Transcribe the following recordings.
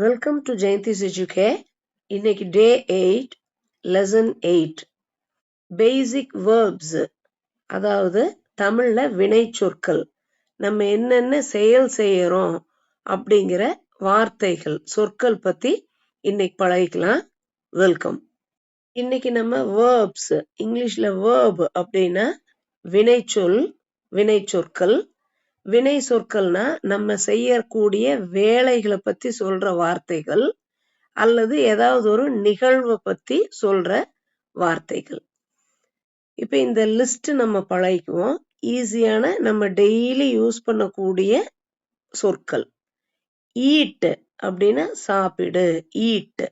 Welcome to Jayanthi's எஜுகே இன்னைக்கு day eight lesson eight basic verbs அதாவது தமிழில் வினை சொற்கள். நம்ம என்னென்ன செயல் செய்கிறோம் அப்படிங்கிற வார்த்தைகள் சொற்கள் பற்றி இன்னைக்கு பழகிக்கலாம். வெல்கம் இன்னைக்கு நம்ம வேர்ப்ஸ் இங்கிலீஷில் வேர்ப் அப்படின்னா வினைச்சொல் வினை சொற்கள் வினை சொற்கள்னா நம்ம செய்யக்கூடிய வேலைகளை பத்தி சொல்ற வார்த்தைகள் அல்லது ஏதாவது ஒரு நிகழ்வை பத்தி சொல்ற வார்த்தைகள். இப்ப இந்த லிஸ்ட் நம்ம பழகிக்குவோம். ஈஸியான நம்ம டெய்லி யூஸ் பண்ணக்கூடிய சொற்கள். ஈட் அப்படின்னா சாப்பிடு ஈட்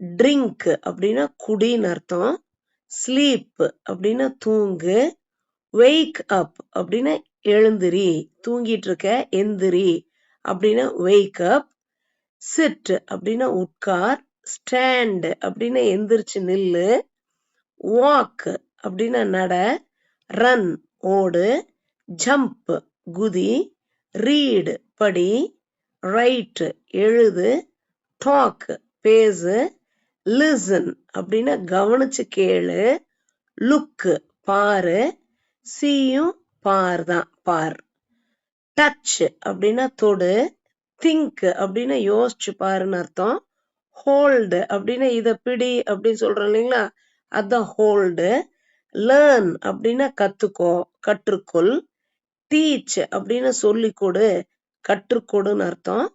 ட்ரிங்க் அப்படின்னா குடின்னு அர்த்தம். ஸ்லீப் அப்படின்னா தூங்கு. வெய்க் அப் அப்படின்னா எழுந்திரி தூங்கிட்டு இருக்க எந்திரி அப்படின்னா வெய்க் அப் சிட் அப்படின்னா உட்கார் ஸ்டாண்ட் அப்படின்னா எந்திரிச்சு நில்லு வாக் அப்படின்னா நட ரன் ஓடு ஜம்ப் குதி ரீடு படி ரைட்டு எழுது டாக் பேசு லிசன் அப்படின்னா கவனிச்சு கேளு லுக்கு பாரு சீயும் பார் தான் பார். டச் அப்படின்னா தொடு திங்க் அப்படின்னா யோசிச்சு பாருன்னு அர்த்தம். ஹோல்டு அப்படின்னா இதை பிடி அப்படின்னு சொல்றோம் இல்லைங்களா? அதுதான் ஹோல்டு லேர்ன் அப்படின்னா கத்துக்கோ கற்றுக்கொள். டீச் அப்படின்னா சொல்லி கொடு கற்றுக்கொடுன்னு அர்த்தம்.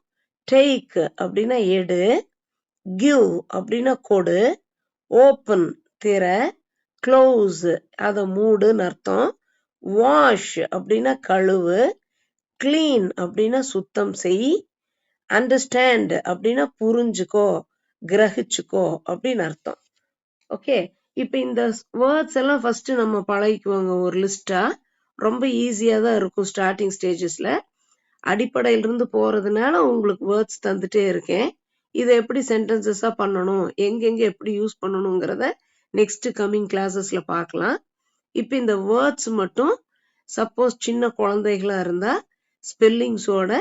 டேக் அப்படின்னா எடு. கிவ் அப்படின்னா கொடு. ஓப்பன் திற. க்ளோஸ் அதை மூடுன்னு அர்த்தம். வாஷ் அப்படின்னா கழுவு கிளீன் அப்படின்னா சுத்தம் செய் அண்டர்ஸ்டாண்ட் அப்படின்னா புரிஞ்சுக்கோ கிரகிச்சுக்கோ அப்படின்னு அர்த்தம். ஓகே இப்போ இந்த வேர்ட்ஸ் எல்லாம் ஃபர்ஸ்ட் நம்ம பழகிக்குவோங்க ஒரு லிஸ்டா ரொம்ப ஈஸியா தான் இருக்கும் ஸ்டார்டிங் ஸ்டேஜஸ்ல அடிப்படையிலிருந்து போறதுனால உங்களுக்கு வேர்ட்ஸ் தந்துட்டே இருக்கேன். இதை எப்படி சென்டென்சஸா பண்ணணும் எங்கெங்க எப்படி யூஸ் பண்ணணுங்கிறத நெக்ஸ்ட் கம்மிங் கிளாஸஸ்ல பார்க்கலாம். இப்போ இந்த வேர்ட்ஸ் மட்டும் சப்போஸ் சின்ன குழந்தைகளா இருந்தா ஸ்பெல்லிங்ஸோட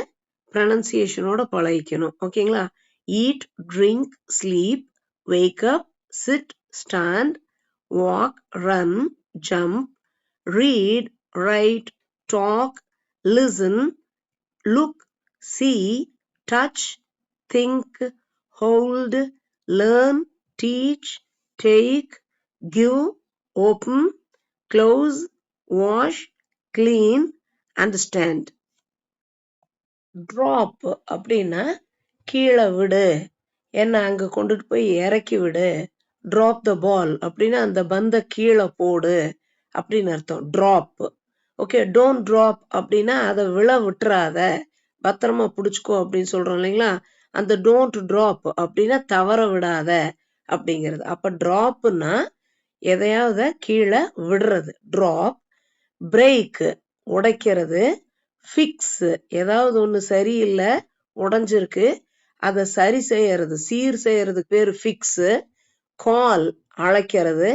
ப்ரனன்சியேஷனோட பழகிக்கணும். ஓகேங்களா? Eat drink sleep wake up sit stand walk run jump read write talk listen look see touch think hold learn teach take give open close wash clean understand drop அப்படின்னா கீழே விடு. என்ன அங்க கொண்டுட்டு போய் இறக்கி விடு. Drop the ball அப்படின்னா அந்த பந்த கீழே போடு அப்படின்னு அர்த்தம். Drop. ஓகே டோன்ட் drop அப்படின்னா அதை விழ விட்டுறாத. பத்திரமா பிடிச்சிக்கோ அப்படின்னு சொல்றோம் இல்லைங்களா? அந்த டோன்ட் ட்ராப் அப்படின்னா தவற விடாத அப்படிங்கிறது. அப்ப ட்ராப்னா எதையாவது கீழே விடுறது. ட்ராப் பிரேக் உடைக்கிறது. ஃபிக்ஸ் ஏதாவது ஒன்று சரியில்லை உடஞ்சிருக்கு. அதை சரி செய்யறது சீர் செய்யறதுக்கு பேர் ஃபிக்ஸு கால் அழைக்கிறது.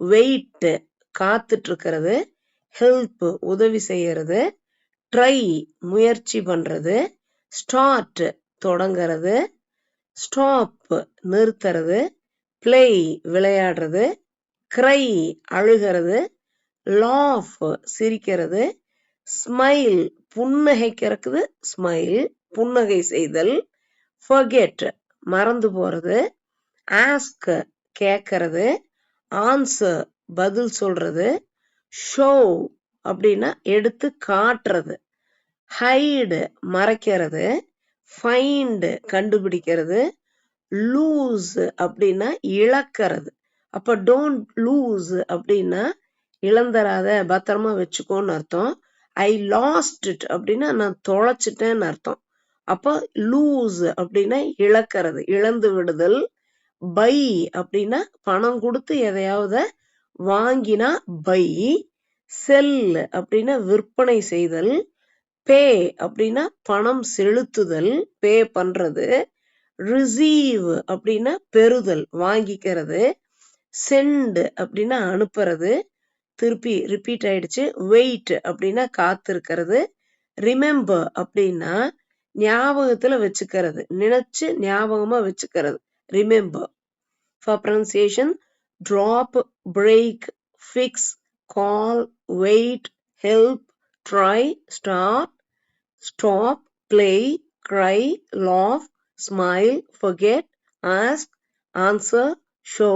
வெயிட் காத்துட்ருக்கிறது. ஹெல்ப் உதவி செய்யறது. ட்ரை முயற்சி பண்ணுறது ஸ்டார்ட் தொடங்கிறது. ஸ்டாப் நிறுத்துறது. பிளே விளையாடுறது. கிரை அழுகிறது லாஃப் சிரிக்கிறது ஸ்மைல் புன்னகைக்கிறதுக்கு ஸ்மைல் புன்னகை செய்தல் ஃபர்கெட் மறந்து போறது ஆஸ்க் கேட்கறது ஆன்சர் பதில் சொல்றது ஷோ அப்படின்னா எடுத்து காட்டுறது ஹைடு மறைக்கிறது ஃபைண்டு கண்டுபிடிக்கிறது லூஸ் அப்படின்னா இழக்கிறது. அப்ப டோன்ட் லூஸ் அப்படின்னா இழந்தராத பத்திரமா வச்சுக்கோன்னு அர்த்தம். ஐ லாஸ்ட் இட் அப்படின்னா நான் தொலைச்சிட்டேன்னு அர்த்தம். அப்போ லூஸ் அப்படின்னா இழக்கிறது இழந்து விடுதல். பை அப்படின்னா பணம் கொடுத்து எதையாவது வாங்கினா பை செல் அப்படின்னா விற்பனை செய்தல். பே அப்படின்னா பணம் செலுத்துதல் பே பண்றது. ரிசீவ் அப்படின்னா பெறுதல் வாங்கிக்கிறது. சென்டு அப்படின்னா அனுப்புறது. திருப்பி ரிப்பீட் ஆயிடுச்சு. வெயிட் அப்படின்னா காத்திருக்கிறது. ரிமெம்பர் அப்படின்னா ஞாபகத்துல வச்சுக்கிறது. நினைச்சு ஞாபகமா வச்சுக்கிறது. Remember for pronunciation drop break fix call wait help try start stop play cry laugh smile forget ask answer show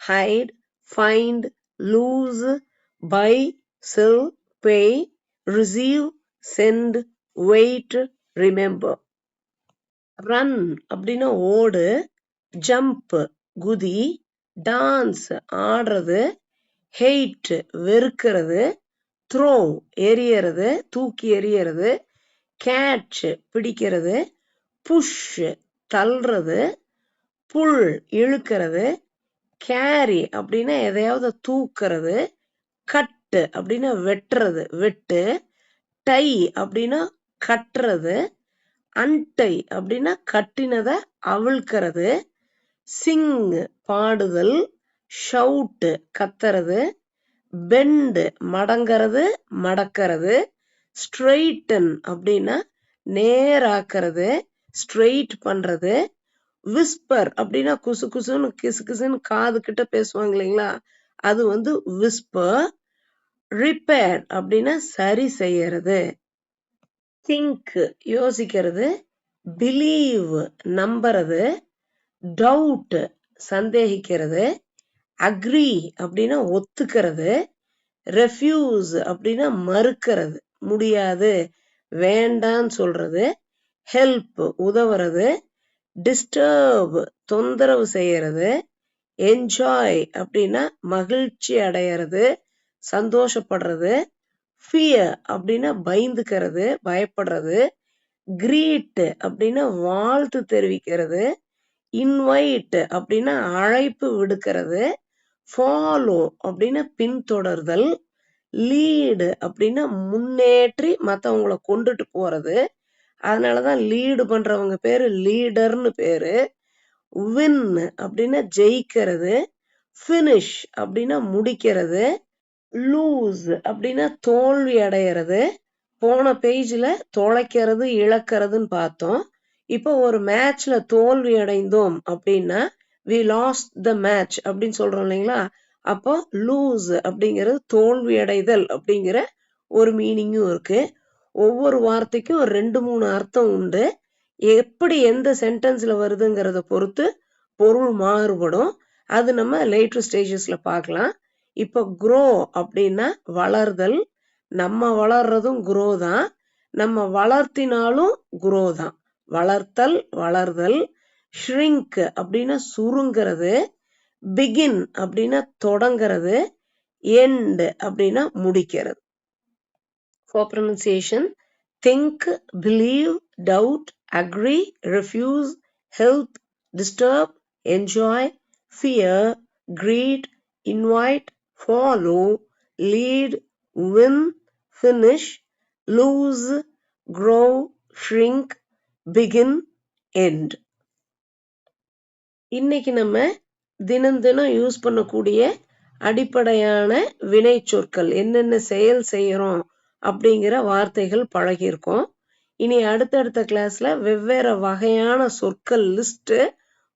hide find lose buy sell pay receive send wait remember run அப்படின்னா ஓடு jump குதி dance ஆடுறது height வெறுக்கிறது throw எரியறது தூக்கி எறியறது catch பிடிக்கிறது push தள்ளுறது புல் இழுக்கிறது carry அப்படின்னா எதையாவது தூக்குறது கட்டு அப்படின்னா வெட்டுறது வெட்டு டை அப்படின்னா கட்டுறது அன்டை அப்படின்னா கட்டினதை அவிழ்க்கிறது சிங் பாடுதல் ஷவுட்டு கத்துறது பெண்டு மடங்கிறது மடக்கிறது ஸ்ட்ரெயிட்டன் அப்படின்னா நேராக்குறது ஸ்ட்ரெயிட் பண்ணுறது விஸ்பர் அப்படின்னா குசு குசுன்னு கிசு கிசுன்னு காது கிட்ட பேசுவாங்க இல்லைங்களா? அது வந்து விஸ்பர் ரிப்பேர் அப்படின்னா சரி செய்யறது. திங்க் யோசிக்கிறது பிலீவ் நம்புறது டவுட் சந்தேகிக்கிறது அக்ரி அப்படின்னா ஒத்துக்கிறது ரெஃப்யூஸ் அப்படின்னா மறுக்கிறது முடியாது வேண்டான்னு சொல்றது ஹெல்ப் உதவுறது டிஸ்டர்ப் தொந்தரவு செய்யறது என்ஜாய் அப்படின்னா மகிழ்ச்சி அடையிறது சந்தோஷப்படுறது ஃபியர் அப்படின்னா பயந்துக்கிறது பயப்படுறது கிரீட் அப்படின்னா வாழ்த்து தெரிவிக்கிறது இன்வைட் அப்படின்னா அழைப்பு விடுக்கிறது ஃபாலோ அப்படின்னா பின்தொடர்தல் லீடு அப்படின்னா முன்னேற்றி மற்றவங்கள கொண்டுட்டு போகிறது அதனாலதான் லீடு பண்றவங்க பேரு லீடர்னு பேரு. வின் அப்படின்னா ஜெயிக்கிறது ஃபினிஷ் அப்படின்னா முடிக்கிறது லூஸ் அப்படின்னா தோல்வி அடையிறது போன பேஜில் தொலைக்கிறது இழக்கிறதுன்னு பார்த்தோம். இப்போ ஒரு மேட்ச்ல தோல்வி அடைந்தோம் அப்படின்னா வி லாஸ்ட் த மேட்ச் அப்படின்னு சொல்றோம் இல்லைங்களா? அப்போ லூஸ் அப்படிங்கிறது தோல்வி அடைதல் அப்படிங்கிற ஒரு மீனிங்கும் இருக்கு. ஒவ்வொரு வார்த்தைக்கும் ரெண்டு மூணு அர்த்தம் உண்டு. எப்படி எந்த சென்டென்ஸ்ல வருதுங்கிறத பொறுத்து பொருள் மாறுபடும். அது நம்ம லேட்டர் ஸ்டேஜஸ்ல பார்க்கலாம். இப்போ குரோ அப்படின்னா வளர்தல். நம்ம வளர்றதும் குரோ தான். நம்ம வளர்த்தினாலும் குரோ தான். வளர்த்தல் வளர்தல். ஷ்ரிங்க் அப்படின்னா சுருங்கிறது. பிகின் அப்படின்னா தொடங்கிறது. எண்டு அப்படின்னா முடிக்கிறது. For pronunciation. Think believe doubt agree refuse help, disturb enjoy fear greet, invite follow lead win finish lose grow, shrink, begin end இன்னைக்கு நம்ம தினம் தினம் யூஸ் பண்ணக்கூடிய அடிப்படையான வினை சொற்கள் என்னென்ன செயல் செய்கிறோம்? அப்படிங்கிற வார்த்தைகள் பழகியிருக்கோம். இனி அடுத்தடுத்த கிளாஸ்ல வெவ்வேறு வகையான சொற்கள் லிஸ்ட்டு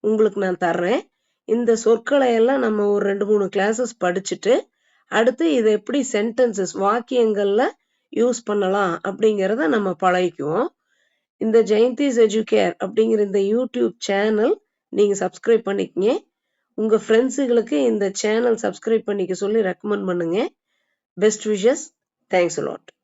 உங்களுக்கு நான் தர்றேன். இந்த சொற்களை எல்லாம் நம்ம ஒரு ரெண்டு மூணு கிளாஸஸ் படிச்சுட்டு அடுத்து இதை எப்படி சென்டென்சஸ் வாக்கியங்களில் யூஸ் பண்ணலாம் அப்படிங்கிறத நம்ம பழகிக்குவோம். இந்த ஜெயந்திஸ் எஜுகேர் அப்படிங்கிற இந்த யூடியூப் சேனல் நீங்கள் சப்ஸ்கிரைப் பண்ணிக்கங்க. உங்கள் ஃப்ரெண்ட்ஸுகளுக்கு இந்த சேனல் சப்ஸ்கிரைப் பண்ணிக்க சொல்லி ரெக்கமெண்ட் பண்ணுங்க. Best wishes thanks lot